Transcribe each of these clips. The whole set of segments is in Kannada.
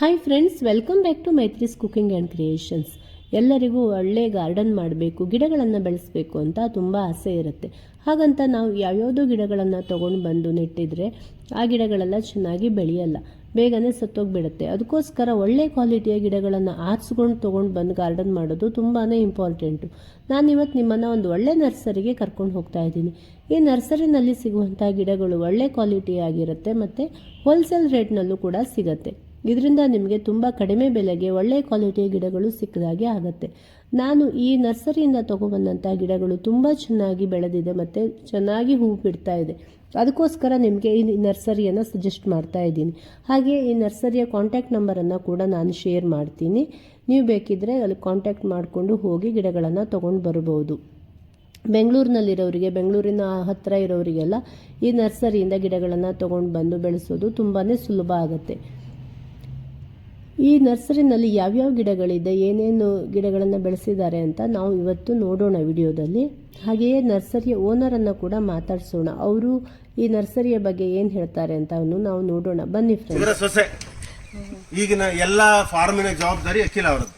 Hi friends welcome back to Maithri's cooking and creations ಎಲ್ಲರಿಗೂ ಒಳ್ಳೆ ಗಾರ್ಡನ್ ಮಾಡಬೇಕು, ಗಿಡಗಳನ್ನು ಬೆಳೆಸಬೇಕು ಅಂತ ತುಂಬ ಆಸೆ ಇರುತ್ತೆ. ಹಾಗಂತ ನಾವು ಯಾವ್ಯಾವುದೋ ಗಿಡಗಳನ್ನು ತೊಗೊಂಡು ಬಂದು ನೆಟ್ಟಿದ್ರೆ ಆ ಗಿಡಗಳೆಲ್ಲ ಚೆನ್ನಾಗಿ ಬೆಳೆಯಲ್ಲ. ಬೇಗನೆ ಸತ್ತೋಗ್ಬಿಡುತ್ತೆ. ಅದಕ್ಕೋಸ್ಕರ ಒಳ್ಳೆ ಕ್ವಾಲಿಟಿಯ ಗಿಡಗಳನ್ನು ಆರಿಸ್ಕೊಂಡು ತೊಗೊಂಡು ಬಂದು ಗಾರ್ಡನ್ ಮಾಡೋದು ತುಂಬಾ ಇಂಪಾರ್ಟೆಂಟು ನಾನು ಇವತ್ತು ನಿಮ್ಮನ್ನು ಒಂದು ಒಳ್ಳೆ ನರ್ಸರಿಗೆ ಕರ್ಕೊಂಡು ಹೋಗ್ತಾ ಇದ್ದೀನಿ. ಈ ನರ್ಸರಿನಲ್ಲಿ ಸಿಗುವಂಥ ಗಿಡಗಳು ಒಳ್ಳೆ ಕ್ವಾಲಿಟಿ ಆಗಿರುತ್ತೆ ಮತ್ತು ಹೋಲ್ಸೇಲ್ ರೇಟ್ನಲ್ಲೂ ಕೂಡ ಸಿಗುತ್ತೆ. ಇದರಿಂದ ನಿಮಗೆ ತುಂಬ ಕಡಿಮೆ ಬೆಲೆಗೆ ಒಳ್ಳೆ ಕ್ವಾಲಿಟಿಯ ಗಿಡಗಳು ಸಿಕ್ಕದಾಗೆ ಆಗುತ್ತೆ. ನಾನು ಈ ನರ್ಸರಿಯಿಂದ ತೊಗೊಬಂದಂಥ ಗಿಡಗಳು ತುಂಬ ಚೆನ್ನಾಗಿ ಬೆಳೆದಿದೆ ಮತ್ತು ಚೆನ್ನಾಗಿ ಹೂ ಬಿಡ್ತಾ ಇದೆ. ಅದಕ್ಕೋಸ್ಕರ ನಿಮಗೆ ಈ ನರ್ಸರಿಯನ್ನು ಸಜೆಸ್ಟ್ ಮಾಡ್ತಾ ಇದ್ದೀನಿ. ಹಾಗೆ ಈ ನರ್ಸರಿಯ ಕಾಂಟ್ಯಾಕ್ಟ್ ನಂಬರನ್ನು ಕೂಡ ನಾನು ಶೇರ್ ಮಾಡ್ತೀನಿ. ನೀವು ಬೇಕಿದ್ದರೆ ಅಲ್ಲಿ ಕಾಂಟ್ಯಾಕ್ಟ್ ಮಾಡಿಕೊಂಡು ಹೋಗಿ ಗಿಡಗಳನ್ನು ತೊಗೊಂಡು ಬರ್ಬೋದು. ಬೆಂಗಳೂರಿನಲ್ಲಿರೋರಿಗೆ, ಬೆಂಗಳೂರಿನ ಹತ್ತಿರ ಇರೋರಿಗೆಲ್ಲ ಈ ನರ್ಸರಿಯಿಂದ ಗಿಡಗಳನ್ನು ತೊಗೊಂಡು ಬಂದು ಬೆಳೆಸೋದು ತುಂಬಾ ಸುಲಭ ಆಗುತ್ತೆ. ಈ ನರ್ಸರಿನಲ್ಲಿ ಯಾವ್ಯಾವ ಗಿಡಗಳಿದೆ ಏನೇನು ಗಿಡಗಳನ್ನು ಬೆಳೆಸಿದ್ದಾರೆ ಅಂತ ನಾವು ಇವತ್ತು ನೋಡೋಣ ವಿಡಿಯೋದಲ್ಲಿ. ಹಾಗೆಯೇ ನರ್ಸರಿಯ ಓನರನ್ನು ಕೂಡ ಮಾತಾಡಿಸೋಣ. ಅವರು ಈ ನರ್ಸರಿಯ ಬಗ್ಗೆ ಏನು ಹೇಳ್ತಾರೆ ಅಂತ ನಾವು ನೋಡೋಣ. ಬನ್ನಿ ಫ್ರೆಂಡ್ಸ್ ಸೊಸೆ ಈಗಿನ ಎಲ್ಲ ಫಾರ್ಮಿನ ಜವಾಬ್ದಾರಿ ಅಖಿಲ ಅವರದ್ದು.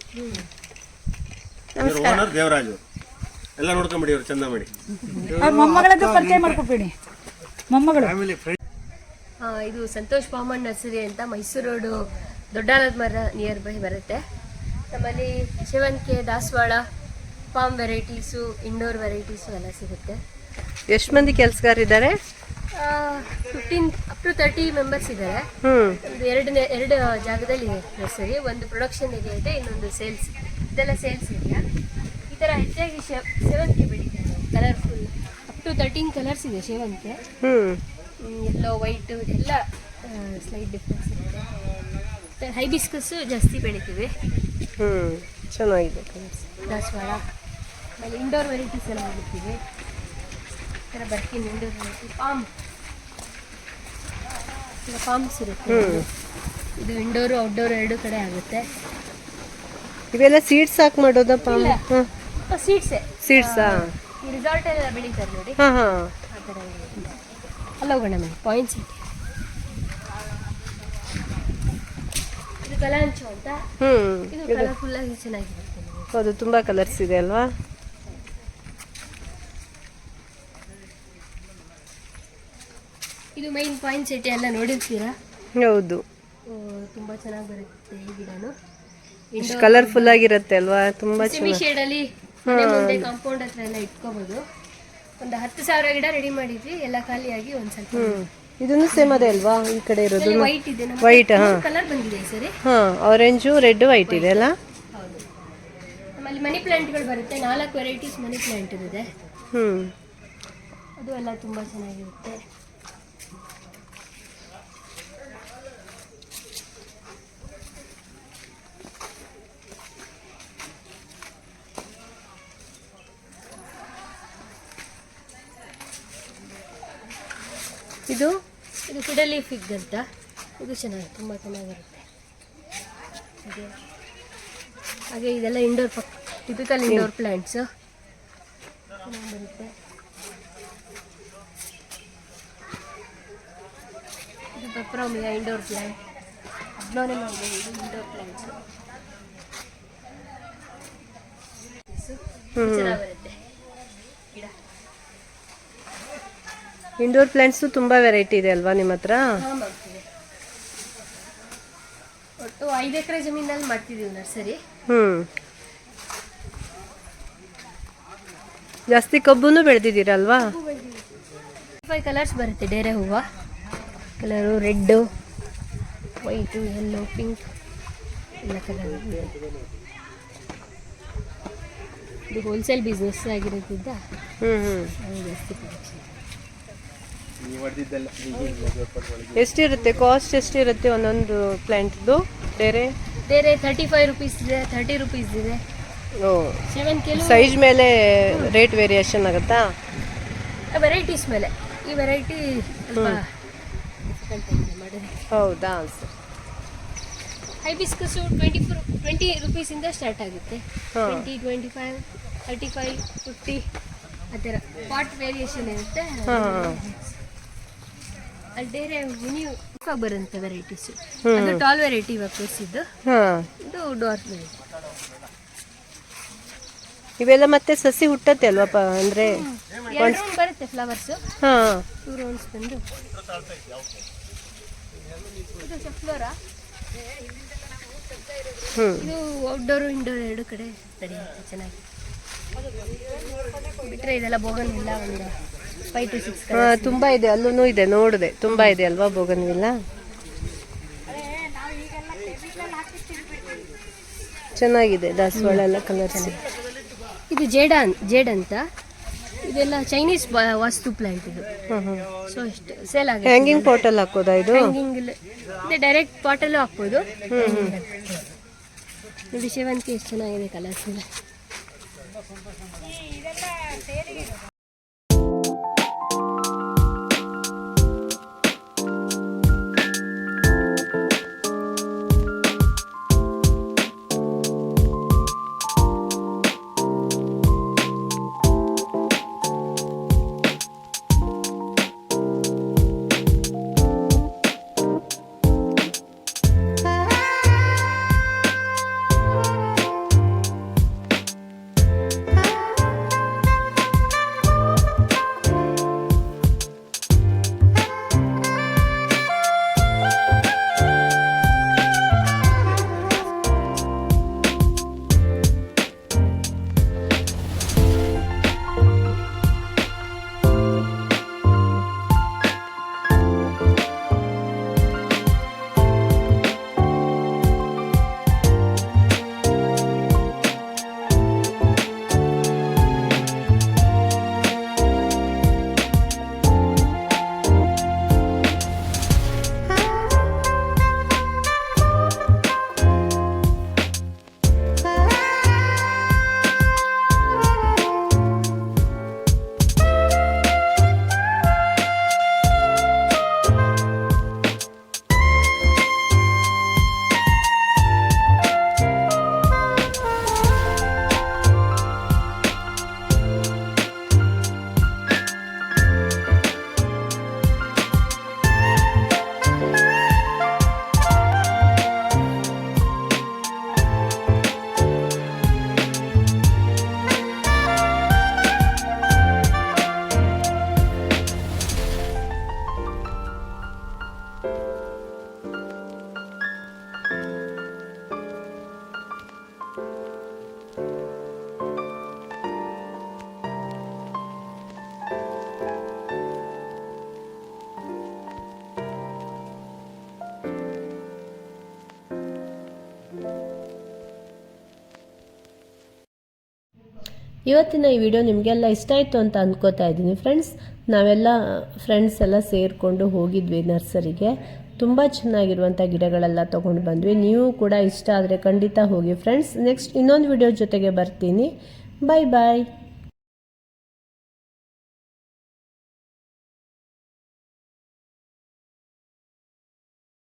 ಓನರ್ ದೇವರಾಜ್. ಎಲ್ಲ ನೋಡ್ಕೊಂಬಿಡಿ ಅವ್ರು ಚಂದ ಮಾಡಿ. ಅವ್ರ ಮೊಮ್ಮಗಳದ್ದು ಪರಿಚಯ ಮಾಡ್ಕೊಬೇಡಿ. ಮೊಮ್ಮಗಳು. ಆ, ಇದು ಸಂತೋಷ್ ಪಾಮನ್ ನರ್ಸರಿ ಅಂತ ಮೈಸೂರು ರೋಡು ದೊಡ್ಡಾಲದ ಮರ ನಿಯರ್ ಬೈ ಬರುತ್ತೆ. ನಮ್ಮಲ್ಲಿ ಸೇವಂತಿಗೆ ದಾಸವಾಳ ಪಾಮ್ ವೆರೈಟೀಸು ಇಂಡೋರ್ ವೆರೈಟೀಸು ಎಲ್ಲ ಸಿಗುತ್ತೆ. ಎಷ್ಟು ಮಂದಿ ಕೆಲಸಗಾರಿದ್ದಾರೆ? Fifteen up to thirty members ಇದ್ದಾರೆ. ಒಂದು ಎರಡನೇ ಎರಡು ಜಾಗದಲ್ಲಿ ಇದೆ ನರ್ಸರಿ ಒಂದು ಪ್ರೊಡಕ್ಷನ್ ಏರಿಯಾ ಇದೆ ಇನ್ನೊಂದು ಸೇಲ್ಸ್ ಇದೆಲ್ಲ ಸೇಲ್ಸ್ ಏರಿಯಾ ಈ ಥರ ಹೆಚ್ಚಾಗಿ ಸೇವಂತಿಗೆ ಬೆಳೀತಾರೆ. Colourful up to thirteen colours ಇದೆ ಸೇವಂತಿಗೆ ಎಲ್ಲೋ ವೈಟು ಎಲ್ಲ ಸ್ಲೈಟ್ ಡಿಫ್ರೆನ್ಸ್ ಇರುತ್ತೆ. ಮತ್ತು ಹೈಬಿಸ್ಕಸ್ಸು ಜಾಸ್ತಿ ಬೆಳಿತೀವಿ. ಹ್ಞೂ ಚೆನ್ನಾಗಿದೆ ದಾಸವಾಳ. ಆಮೇಲೆ ಇಂಡೋರ್ ವೆರೈಟೀಸ್ ಎಲ್ಲ ಬೆಳಿತೀವಿ ಈ ಥರ ಬರ್ತೀನಿ ಇಂಡೋರ್ ವೆರೈಟಿ ಪಾಮ್ ಈಗ ಪಾಮ್ಸ್ ಇರುತ್ತೆ ಇದು ಇಂಡೋರು ಔಟ್ಡೋರ್ ಎರಡು ಕಡೆ ಆಗುತ್ತೆ. ಇವೆಲ್ಲ ಸೀಡ್ಸ್ ಹಾಕಿ ಮಾಡೋದಪ್ಪ ಪಾಮ್ ಸೀಡ್ಸೆ ಸೀಡ್ಸಾ ರಿಸಾರ್ಟ್ ಎಲ್ಲ ಬೆಳೀತಾರೆ ನೋಡಿ. ಹಾಂ ಹಾಂ. ಆ ಥರ ಹೋಗೋಣ ಪಾಯಿಂಟ್ಸ್ ಇದೆ ಇದು ಕಲಾಂಚು ಅಂತ. ಇದು ಕಲರ್ಫುಲ್ ಆಗಿ. ಹೌದು ತುಂಬಾ ಕಲರ್ಸ್ ಇದೆ ಅಲ್ವಾ? ಇದು ಮೈನ್ ಪಾಯಿಂಟ್ ಸಿಟಿ ಎಲ್ಲ ನೋಡಿರ್ತೀರಾ? ಹೌದು. ತುಂಬಾ ಚೆನ್ನಾಗಿ ಬರುತ್ತೆ ಈ ಗಿಡನು. ಇಷ್ಟು ಕಲರ್ಫುಲ್ ಆಗಿರುತ್ತೆ ಅಲ್ವಾ? ತುಂಬಾ ಸೆಮಿ ಅಲ್ಲಿ ಮನೆ ಮುಂದೆ ಕಾಂಪೌಂಡ್ ಹತ್ರ ಎಲ್ಲ ಇಟ್ಕೋಬಹುದು ಒಂದು ಹತ್ತು ಸಾವಿರ ಗಿಡ ರೆಡಿ ಮಾಡಿದ್ವಿ ಎಲ್ಲ ಖಾಲಿಯಾಗಿ ಒಂದು ಸ್ವಲ್ಪ. ಇದನ್ನು ಸೇಮ್ ಅದೇ ಅಲ್ವಾ? ಈ ಕಡೆ ಇರೋದು ವೈಟ್ ಇದೆ. ಹಾ. ಕಲರ್ ಬಂದಿದೆ ಸರಿ? ಹಾಂ ಆರೆಂಜು ರೆಡ್ ವೈಟ್ ಇದೆ ಅಲ್ಲ? ಹೌದು. ನಮ್ಮಲ್ಲಿ ಮನಿ ಪ್ಲಾಂಟ್ಗಳು ಬರುತ್ತೆ. ನಾಲ್ಕು ವೆರೈಟೀಸ್ ಮನಿ ಪ್ಲಾಂಟ್ ಇದೆ. ಹ್ಞೂ ಅದು ಎಲ್ಲ ತುಂಬಾ ಚೆನ್ನಾಗಿರುತ್ತೆ. ಇದು? ಇದು ಫಿಡಲಿ ಫಿಗ್ ಅಂತ. ಇದು ಚೆನ್ನಾಗಿ ತುಂಬ ಚೆನ್ನಾಗಿರುತ್ತೆ. ಹಾಗೆ. ಹಾಗೆ ಇದೆಲ್ಲ ಇಂಡೋರ್ ಪಕ್ ಟಿಪಿಕಲ್ ಇಂಡೋರ್ ಪ್ಲ್ಯಾಂಟ್ಸು ಬರುತ್ತೆ. ಇದು ಪೆಪ್ರೋಮಿಯಾ ಇಂಡೋರ್ ಪ್ಲ್ಯಾಂಟ್ ಅಬ್ನೋನಿಮಾ ಇದೆ ಇದು ಇಂಡೋರ್ ಪ್ಲ್ಯಾಂಟ್ಸು ಚೆನ್ನಾಗಿ ಬರುತ್ತೆ. ಗಿಡ. ಇಂಡೋರ್ ಪ್ಲಾಂಟ್ಸು ತುಂಬ ವೆರೈಟಿ ಇದೆ ಅಲ್ವಾ ನಿಮ್ಮ ಹತ್ರ? ಒಟ್ಟು ಐದು ಎಕರೆ ಜಮೀನಲ್ಲಿ ಮಾಡ್ತಿದ್ದೀವಿ ನರ್ಸರಿ. ಹ್ಞೂ ಜಾಸ್ತಿ ಕಬ್ಬುನು ಬೆಳೆದಿದ್ದೀರಲ್ವಾ ಫೈವ್ ಕಲರ್ಸ್ ಬರುತ್ತೆ ಡೇರೆ ಹೂವು. Colour red white yellow pink ಎಲ್ಲ ಕಲರ್ ಇದು. ಹೋಲ್ಸೇಲ್ ಬಿಸ್ನೆಸ್ ಆಗಿರೋದ್ರಿಂದ ಹ್ಞೂ ಹ್ಞೂ ನಾವು ಜಾಸ್ತಿ. ಎಷ್ಟಿರುತ್ತೆ? ಕಾಸ್ಟ್ ಎಷ್ಟಿರುತ್ತೆ ಒಂದೊಂದು ಪ್ಲ್ಯಾಂಟ್ದು ಬೇರೆ? ಬೇರೆ ತರ್ಟಿ ಫೈವ್ ರುಪೀಸ್ ಇದೆ ತರ್ಟಿ ರುಪೀಸ್ ಇದೆ. ಓ ಸೆವೆನ್ ಕಿಲೋ ಸೈಜ್ ಮೇಲೆ ರೇಟ್ ವೇರಿಯೇಷನ್ ಆಗುತ್ತಾ? ವೆರೈಟೀಸ್ ಮೇಲೆ. ಈ ವೆರೈಟಿ ಹೌದಾ? Sir hibiscus twenty four twenty ರುಪೀಸಿಂದ start ಆಗುತ್ತೆ. Twenty twenty five thirty five fifty ಆ ಥರ. ಪಾಟ್ ವೇರಿಯೇಷನ್ ಇರುತ್ತೆ. ಬೇರೆ ಮಿನಿ ಬರುತ್ತೆ ವೆರೈಟೀಸ್ ಅದು ಟಾಲ್ ವೆರೈಟಿ ಇವಾಗ ತೋರಿಸಿದ್ದು. ಹಾಂ. ಇದು ಡಾರ್ಕ್ ವೆರೈಟಿ ಇವೆಲ್ಲ ಮತ್ತೆ ಸಸಿ ಹುಟ್ಟತ್ತೆ ಅಲ್ವಪ್ಪ ಅಂದ್ರೆ ಎರಡು ರೌಂಡ್ ಬರುತ್ತೆ ಫ್ಲವರ್ಸ್ ಹಾಂ. ಟೂ ರೌಂಡ್ಸ್ ಬಂದು. ಇದು ಸಫ್ಲೋರಾ ಹ್ಞೂ ಇದು ಔಟ್ಡೋರು ಇಂಡೋರ್ ಎರಡು ಕಡೆ ನಡೆಯುತ್ತೆ ಚೆನ್ನಾಗಿ. ಬಿಟ್ಟರೆ ಇದೆಲ್ಲ ಬೋಗನ್ ಇಲ್ಲ ಒಂದು. ಹಾಂ ತುಂಬ ಇದೆ ಅಲ್ಲೂ ಇದೆ ನೋಡಿದೆ ತುಂಬ ಇದೆ ಅಲ್ವಾ ಬೋಗನ್ವಿಲ್ಲ? ಚೆನ್ನಾಗಿದೆ ದಾಸವಾಳ ಎಲ್ಲ ಕಲರ್ಸ್ ಇದು ಜೇಡ ಜೇಡ್ ಅಂತ? ಇದೆಲ್ಲ ಚೈನೀಸ್ ವಾಸ್ತು ಪ್ಲಾಂಟ್ ಇದು. ಹ್ಞೂ ಹ್ಞೂ ಸೊ ಇಷ್ಟು ಸೇಲ್ ಆಗುತ್ತೆ. ಹ್ಯಾಂಗಿಂಗ್ ಪಾಟಲ್ಲಿ ಹಾಕೋದಾ ಇದು? ಹ್ಯಾಂಗಿಂಗ್ ಇದೆ ಡೈರೆಕ್ಟ್ ಪಾಟಲ್ಲೂ ಹಾಕ್ಬೋದು. ನೋಡಿ ಸೇವಂತಿಗೆ ಎಷ್ಟು ಚೆನ್ನಾಗಿದೆ ಕಲರ್ಸ್ ಎಲ್ಲ. ಇವತ್ತಿನ ಈ ವಿಡಿಯೋ ನಿಮಗೆಲ್ಲ ಇಷ್ಟ ಆಯಿತು ಅಂತ ಅಂದ್ಕೋತಾ ಇದ್ದೀನಿ ಫ್ರೆಂಡ್ಸ್. ನಾವೆಲ್ಲ ಫ್ರೆಂಡ್ಸ್ ಎಲ್ಲ ಸೇರಿಕೊಂಡು ಹೋಗಿದ್ವಿ ನರ್ಸರಿಗೆ. ತುಂಬ ಚೆನ್ನಾಗಿರುವಂಥ ಗಿಡಗಳೆಲ್ಲ ತೊಗೊಂಡು ಬಂದ್ವಿ. ನೀವು ಕೂಡ ಇಷ್ಟ ಆದರೆ ಖಂಡಿತ ಹೋಗಿ ಫ್ರೆಂಡ್ಸ್. ನೆಕ್ಸ್ಟ್ ಇನ್ನೊಂದು ವಿಡಿಯೋ ಜೊತೆಗೆ ಬರ್ತೀನಿ. ಬಾಯ್ ಬಾಯ್